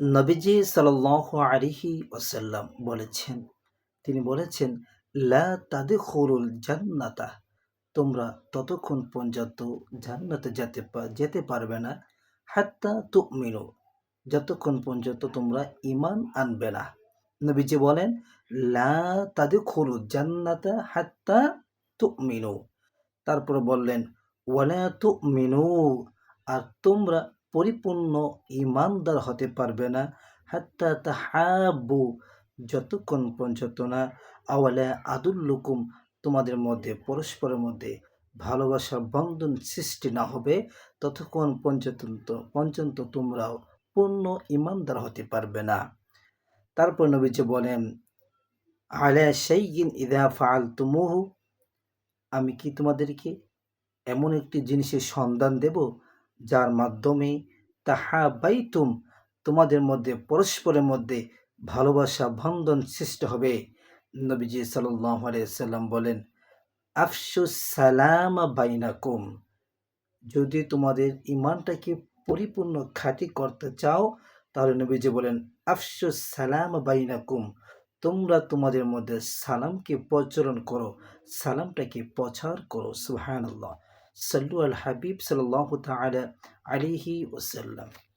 নবীজি সাল্লাহ আলিহি ওসাল্লাম বলেছেন, তিনি বলেছেন, লা তাদে খরুল জান্নাতা তোমরা ততক্ষণ পর্যন্ত জান্নাতে যেতে যেতে পারবে না, হাত্তা তু মিনু যতক্ষণ পর্যন্ত তোমরা ইমান আনবে না। নবীজি বলেন, লা তাদে খরু জান্নাতা হাত্তা তু মিনু তারপরে বললেন, ওয়ালা তু মিনু আর তোমরা পরিপূর্ণ ইমানদার হতে পারবে না। হাত্তা তাহাব্বু, যতক্ষণ পর্যন্ত না। আওয়ালা আদুল্লুকুম, তোমাদের মধ্যে, পরস্পরের মধ্যে ভালোবাসা বন্ধন সৃষ্টি না হবে, ততক্ষণ পর্যন্ত পর্যন্ত তোমরাও পূর্ণ ইমানদার হতে পারবে না। তারপর নবীজি বলেন, আলা শাইইন ইদা ফাআলতুমুহু আমি কি তোমাদেরকে এমন একটি জিনিসের সন্ধান দেব? যার মাধ্যমে তাহা বাইতুম তোমাদের মধ্যে, পরস্পরের মধ্যে ভালোবাসা বন্ধন সৃষ্টি হবে। নবীজি সাল্লাম বলেন আফসুস সালাম বাইনাকুম। যদি তোমাদের ইমানটাকে পরিপূর্ণ খাঁটি করতে চাও, তাহলে নবীজি বলেন আফসুস সালাম বাইনাকুম। তোমরা তোমাদের মধ্যে সালামকে প্রচলন করো, সালামটাকে প্রচার করো সুহান আল্লাহ সাল্লু আল হাবিব সাল্লাহ তালা আলিহি ওসাল্লাম